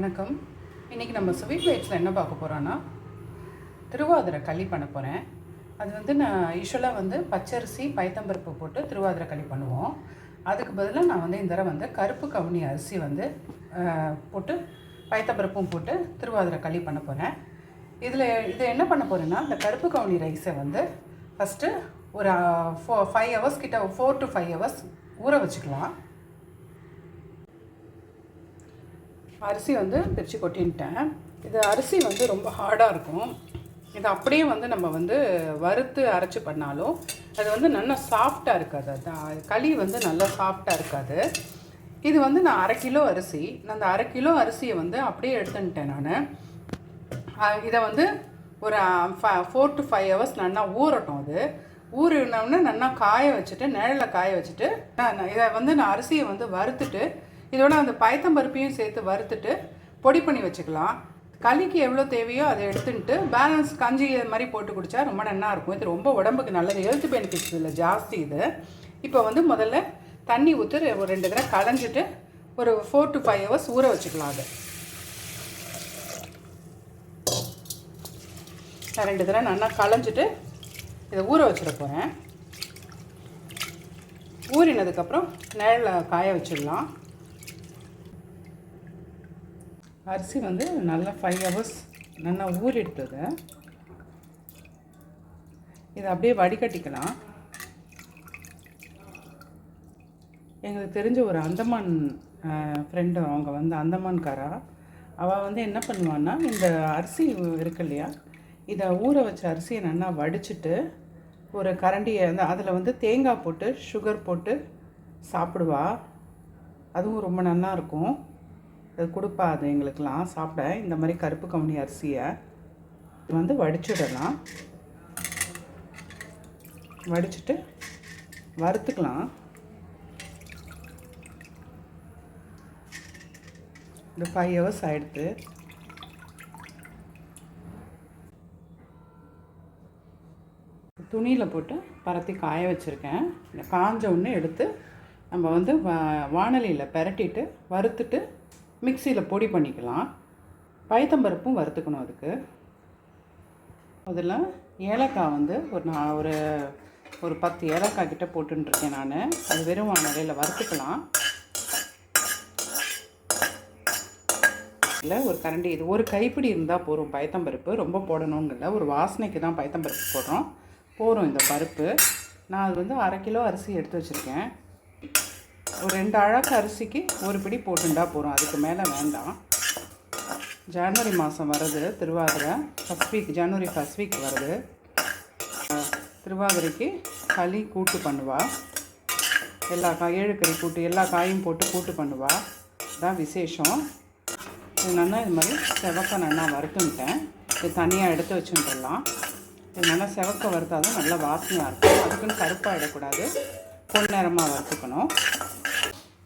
வணக்கம். இன்றைக்கி நம்ம ஸ்வீட் வெயிட்ஸில் என்ன பார்க்க போகிறோன்னா திருவாதிரை களி பண்ண போகிறேன் அது வந்து நான் யூஸ்வலாக வந்து பச்சரிசி பைத்தம்பருப்பு போட்டு திருவாதிரை களி பண்ணுவோம். அதுக்கு பதிலாக நான் வந்து இந்த தடவை வந்து கருப்பு கவுனி அரிசி வந்து போட்டு பைத்தம்பருப்பும் போட்டு திருவாதிரை களி பண்ண போகிறேன் இதில் இதை என்ன பண்ண போகிறேன்னா இந்த கருப்பு கவுனி ரைஸை வந்து ஃபஸ்ட்டு ஒரு ஃபோ ஃபைவ் ஹவர்ஸ் கிட்ட ஃபோர் டு ஃபைவ் ஹவர்ஸ் ஊற வச்சுக்கலாம். அரிசி வந்து பிரித்து கொட்டின்ட்டேன். இது அரிசி வந்து ரொம்ப ஹார்டாக இருக்கும். இது அப்படியே வந்து நம்ம வந்து வறுத்து அரைச்சி பண்ணாலும் அது வந்து நல்லா சாஃப்டாக இருக்காது. அது களி வந்து நல்லா சாஃப்டாக இருக்காது. இது வந்து நான் அரை கிலோ அரிசி. நான் அந்த அரை கிலோ அரிசியை வந்து அப்படியே எடுத்துன்ட்டேன் நான். இதை வந்து ஒரு ஃபோர் டு ஃபைவ் ஹவர்ஸ் நல்லா ஊறட்டும் அது. ஊறினோடனே நல்லா காய வச்சுட்டு நிழலில் காய வச்சுட்டு நான் இதை வந்து நான் அரிசியை வந்து வறுத்துட்டு இதோட அந்த பயத்தம்பருப்பையும் சேர்த்து வறுத்துட்டு பொடி பண்ணி வச்சுக்கலாம். களிக்கு எவ்வளோ தேவையோ அதை எடுத்துன்ட்டு பேலன்ஸ் கஞ்சி இது மாதிரி போட்டு குடித்தா ரொம்ப நல்லா இருக்கும். இது ரொம்ப உடம்புக்கு நல்லது. ஹெல்த் பெனிஃபிட்ஸ் இல்லை ஜாஸ்தி இது. இப்போ வந்து முதல்ல தண்ணி ஊற்றி ஒரு ரெண்டு தடவை களைஞ்சிட்டு ஒரு ஃபோர் டு ஃபைவ் ஹவர்ஸ் ஊற வச்சுக்கலாம் அதை. நான் ரெண்டு தடவை நல்லா களைஞ்சிட்டு இதை ஊற வச்சிட போகிறேன் ஊறினதுக்கப்புறம் நிழலில் காய வச்சிடலாம். அரிசி வந்து நல்லா ஃபைவ் ஹவர்ஸ் நல்லா ஊறிட்டது. இதை அப்படியே வடிகட்டிக்கலாம். எங்களுக்கு தெரிஞ்ச ஒரு அந்தமான் ஃப்ரெண்டு அவங்க வந்து அந்தமான்காரா. அவள் வந்து என்ன பண்ணுவான்னா இந்த அரிசி இருக்கு இல்லையா இதை ஊற வச்ச அரிசியை நல்லா வடிச்சிட்டு ஒரு கரண்டியை அந்த அதில் வந்து தேங்காய் போட்டு சுகர் போட்டு சாப்பிடுவா. அதுவும் ரொம்ப நல்லா இருக்கும். கொடுப்பா அது எங்களுக்கெல்லாம் சாப்பிட. இந்த மாதிரி கருப்பு கவுனி அரிசியை இது வந்து வடிச்சிடலாம். வடிச்சிட்டு வறுத்துக்கலாம். இந்த ஃபைவ் ஹவர்ஸ் ஆகிடுது துணியில் போட்டு பரத்தி காய வச்சுருக்கேன். இந்த காஞ்ச ஒன்று எடுத்து நம்ம வந்து வானலியில் பெரட்டிட்டு வறுத்துட்டு மிக்சியில் பொடி பண்ணிக்கலாம். பயத்தம்பருப்பும் வறுத்துக்கணும் அதுக்கு. அதில் ஏலக்காய் வந்து ஒரு நான் ஒரு ஒரு பத்து ஏலக்காய் கிட்ட போட்டுருக்கேன் நான். அது வெறும் நிலையில் வறுத்துக்கலாம். இல்லை ஒரு கரண்டி இது. ஒரு கைப்பிடி இருந்தால் போதும் பயத்தம்பருப்பு. ரொம்ப போடணும்னு ஒரு வாசனைக்கு தான் பயத்தம்பருப்பு போடுறோம். போகிறோம் இந்த பருப்பு. நான் அது வந்து அரை கிலோ அரிசி எடுத்து வச்சுருக்கேன். ஒரு ரெண்டு அழகு அரிசிக்கு ஒரு பிடி போட்டுண்டா போகிறோம் அதுக்கு மேலே வேண்டாம். ஜனவரி மாதம் வருது திருவாதிரை ஃபஸ்ட் வீக் ஜனவரி ஃபஸ்ட் வீக் வருது திருவாதிரைக்கு களி கூட்டு பண்ணுவா. எல்லா காய் ஏழு கறி கூட்டு எல்லா காயும் போட்டு கூட்டு பண்ணுவா. தான் விசேஷம். இது நல்லா இது மாதிரி செவக்க நல்லா வறுத்துன்ட்டேன் இது தனியாக எடுத்து வச்சுட்டுலாம் இது நல்லா செவக்க வறுத்தால் தான் நல்லா வாசனையாக இருக்கும். அதுக்குன்னு கருப்பாக இடக்கூடாது. பொன் நேரமாக வறுத்துக்கணும்.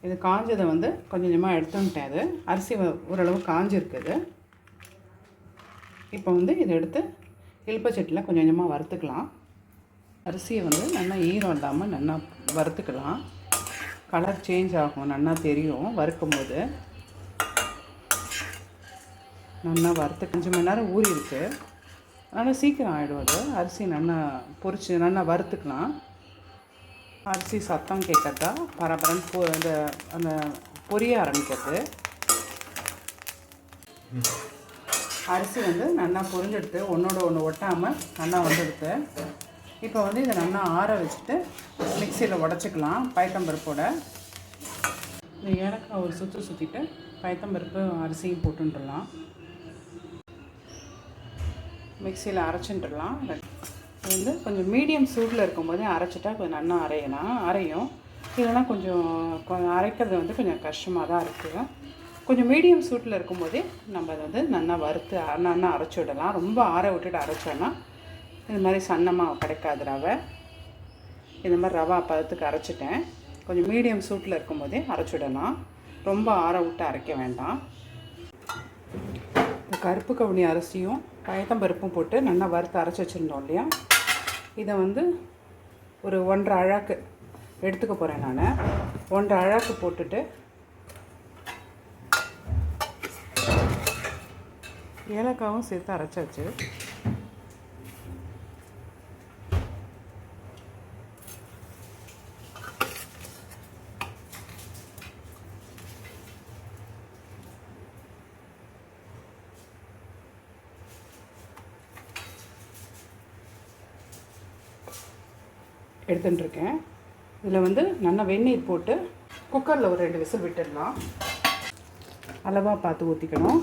இது காஞ்சதை வந்து கொஞ்சம் கொஞ்சமாக எடுத்துன்ட்டேன் அது. அரிசி வ- ஓரளவு காஞ்சிருக்குது இப்போ வந்து இதை எடுத்து இழுப்பச்சட்டியில் கொஞ்சம் கொஞ்சமாக வறுத்துக்கலாம். அரிசியை வந்து நல்லா ஈரம் இல்லாமல் நல்லா வறுத்துக்கலாம். கலர் சேஞ்ச் ஆகும் நல்லா தெரியும் வறுக்கும் போது நல்லா வறுத்து கொஞ்சம் மணி நேரம் ஊறி இருக்குது ஆனால் சீக்கிரம் ஆகிடும் அது. அரிசி நல்லா பொறிச்சு நல்லா வறுத்துக்கலாம். அரிசி சத்தம் கேட்கறதா? பரபரன்னு பொ அந்த அந்த பொரிய ஆரம்பிக்கிறது. அரிசி வந்து நல்லா பொரிஞ்செடுத்து ஒன்றோட ஒன்று ஒட்டாமல் நல்லா வந்துடுத்து இப்போ வந்து இதை நல்லா ஆற வச்சுட்டு மிக்சியில் உடச்சிக்கலாம் பயத்தம்பருப்போட இந்த ஏலக்காய் ஒரு சுற்றி சுற்றிட்டு பயத்தம்பருப்பு அரிசியும் போட்டுட்டுலாம் மிக்சியில் அரைச்சிட்டுலாம் வந்து கொஞ்சம் மீடியம் சூடில் இருக்கும்போதே அரைச்சிட்டா கொஞ்சம் நல்லா அரையலாம் அரையும். இல்லைன்னா கொஞ்சம் கொ- அரைக்கிறது வந்து கொஞ்சம் கஷ்டமாக தான் இருக்குது கொஞ்சம் மீடியம் சூட்டில் இருக்கும்போதே நம்ம அதை வந்து நல்லா வறுத்து நல்லா அரைச்சி விடலாம். ரொம்ப ஆற விட்டுட்டு அரைச்சோன்னா இது மாதிரி சன்னமாக கிடைக்காது ரவை. இந்த மாதிரி ரவா பதத்துக்கு அரைச்சிட்டேன். கொஞ்சம் மீடியம் சூட்டில் இருக்கும்போதே அரைச்சி விடலாம். ரொம்ப ஆற விட்டு அரைக்க வேண்டாம். கருப்பு கவுனி அரிசியும் பயத்தம்பருப்பும் போட்டு நல்லா வறுத்து அரைச்சி வச்சுருந்தோம் இல்லையா? இதை வந்து ஒரு ஒன்றரை அழாக்கு எடுத்துக்க போகிறேன் நான். ஒன்றரை அழாக்கு போட்டுட்டு ஏலக்காவும் சேர்த்து அரைச்சாச்சு. எடுத்துட்டுருக்கேன். இதில் வந்து நல்லா வெந்நீர் போட்டு குக்கரில் ஒரு ரெண்டு விசில் விட்டுடலாம். அளவாக பார்த்து ஊற்றிக்கணும்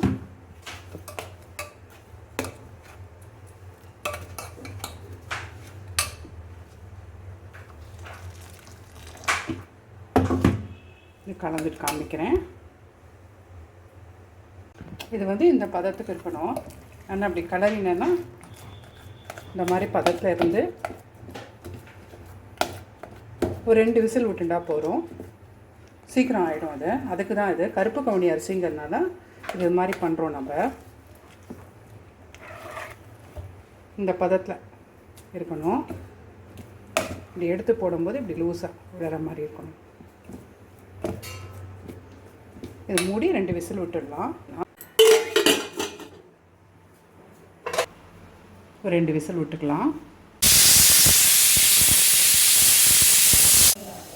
கலந்துட்டு காமிக்கிறேன். இது வந்து இந்த பதத்துக்கு இருக்கணும். ஆனால் அப்படி கலரினா இந்த மாதிரி பதத்தில் இருந்து ஒரு ரெண்டு விசில் விட்டுண்டா போகிறோம் சீக்கிரம் ஆகிடும் அது. அதுக்கு தான் இது. கருப்பு கவுனி அரிசிங்கிறதுனால இது மாதிரி பண்ணுறோம் நம்ம. இந்த பதத்தில் இருக்கணும். இப்படி எடுத்து போடும்போது இப்படி லூஸாக விழற மாதிரி இருக்கணும். இது மூடி ரெண்டு விசில் விட்டுடலாம். ஒரு ரெண்டு விசில் விட்டுக்கலாம்.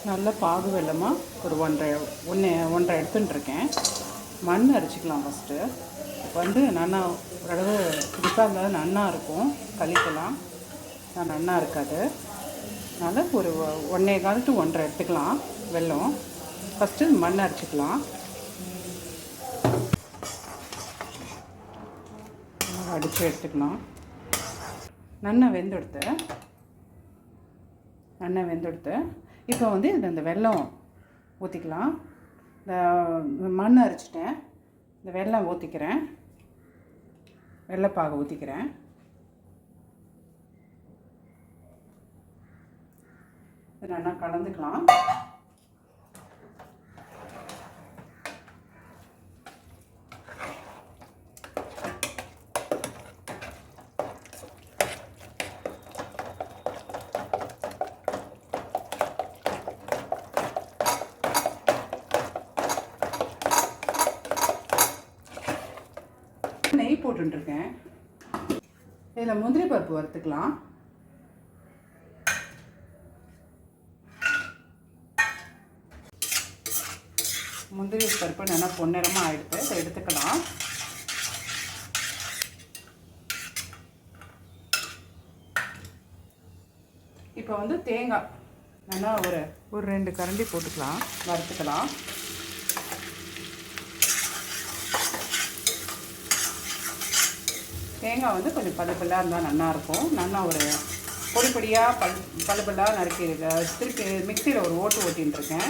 நல்ல பாகு வெள்ளமாக ஒரு ஒன்றரை ஒன்று ஒன்றரை எடுத்துட்டுருக்கேன். மண் அரைச்சிக்கலாம் ஃபஸ்ட்டு வந்து நன்னா ஓரளவு குறிப்பாக இருந்தால் நன்னா இருக்கும். கழிக்கலாம். நான் நன்னா இருக்காது. அதனால் ஒரு ஒன்றே கால் டு ஒன்றரை எடுத்துக்கலாம் வெல்லம். ஃபஸ்ட்டு மண் அரைச்சிக்கலாம். அடித்து எடுத்துக்கலாம். நன்னா வெந்தெடுத்து. நன்னை வெந்தெடுத்து. இப்போ வந்து இந்த இந்த வெல்லம் ஊற்றிக்கலாம் இந்த மண் அரைச்சிட்டேன். இந்த வெல்லம் ஊற்றிக்கிறேன் வெள்ளைப்பாகை ஊற்றிக்கிறேன் இது நல்லா கலந்துக்கலாம் நெய் போட்டுருக்கேன் இதில் முந்திரி பருப்பு வறுத்துக்கலாம். முந்திரி பருப்பு நல்லா பொன்னிறமாக ஆகிடுது இதை எடுத்துக்கலாம். இப்போ வந்து தேங்காய் நல்லா ஒரு ஒரு ரெண்டு கரண்டி போட்டுக்கலாம். வறுத்துக்கலாம். தேங்காய் வந்து கொஞ்சம் பழுப்பெல்லாம் இருந்தால் நல்லாயிருக்கும் நல்லா ஒரு பொடி பொடியாக பல் பழுப்பெல்லாம் நறுக்கி திருப்பி மிக்சியில் ஒரு ஓட்டு ஓட்டின்னு இருக்கேன்.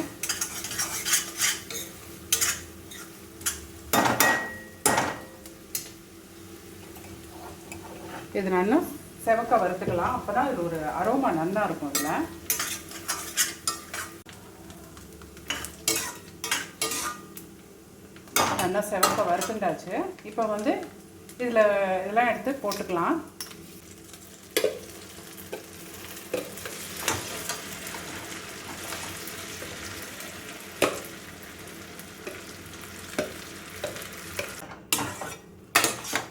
இது நல்லா செவக்க வறுத்துக்கலாம். அப்போ தான் இது ஒரு அரோமா நல்லா இருக்கும் இதில். நல்லா செவக்க வறுத்துண்டாச்சு. இப்போ வந்து இதில் இதெல்லாம் எடுத்து போட்டுக்கலாம்.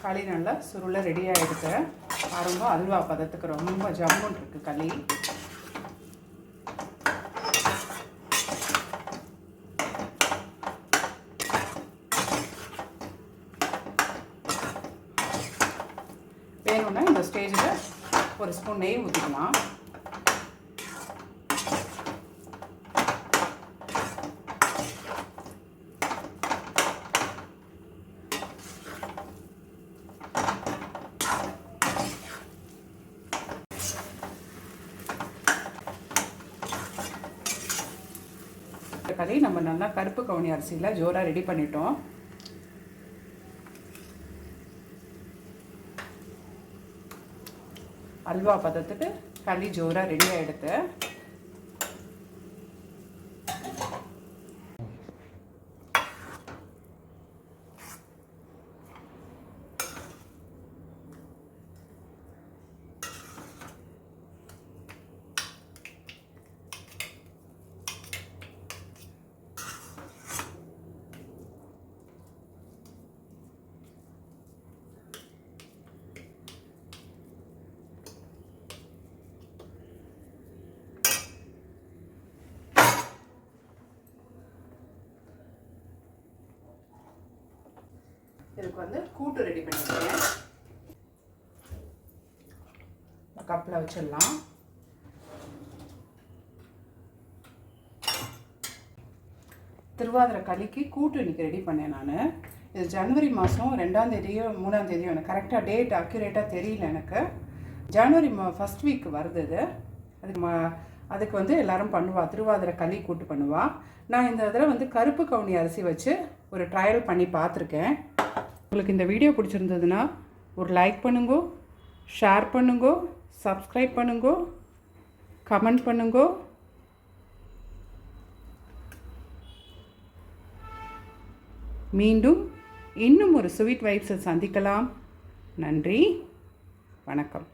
களி நல்லா சுருளை ரெடி ஆகிடுது பாருங்க அல்வா பதத்துக்கு ரொம்ப ஜம்முன் இருக்குது களி. வேணும்னா இந்த ஸ்டேஜில் ஒரு ஸ்பூன் நெய் ஊற்றிக்கலாம் களி நம்ம நல்லா கருப்பு கவுனி அரிசியில் ஜோராக ரெடி பண்ணிட்டோம். அல்வா பதத்துக்கு களி ஜோராக ரெடி ஆகிடுது இதுக்கு வந்து கூட்டு ரெடி பண்ணிக்கிறேன். கப்பில் வச்சிடலாம். திருவாதிரை களிக்கு கூட்டு இன்னைக்கு ரெடி பண்ணேன் நான். இது ஜனவரி மாதம் ரெண்டாம் தேதியோ மூணாம் தேதியோ எனக்கு கரெக்டாக டேட் அக்யூரேட்டாக தெரியல எனக்கு. ஜனவரி மா ஃபஸ்ட் வீக் வருது இது. அதுக்கு மா அதுக்கு வந்து எல்லோரும் பண்ணுவா. திருவாதிரை களி கூட்டு பண்ணுவாள் நான் இந்த தடவை வந்து கருப்பு கவுனி அரிசி வச்சு ஒரு ட்ரையல் பண்ணி பார்த்துருக்கேன். உங்களுக்கு இந்த வீடியோ பிடிச்சிருந்ததுன்னா ஒரு லைக் பண்ணுங்கோ ஷேர் பண்ணுங்கோ சப்ஸ்கிரைப் பண்ணுங்கோ கமெண்ட் பண்ணுங்கோ. மீண்டும் இன்னும் ஒரு ஸ்வீட் வைப்ஸை சந்திக்கலாம். நன்றி வணக்கம்.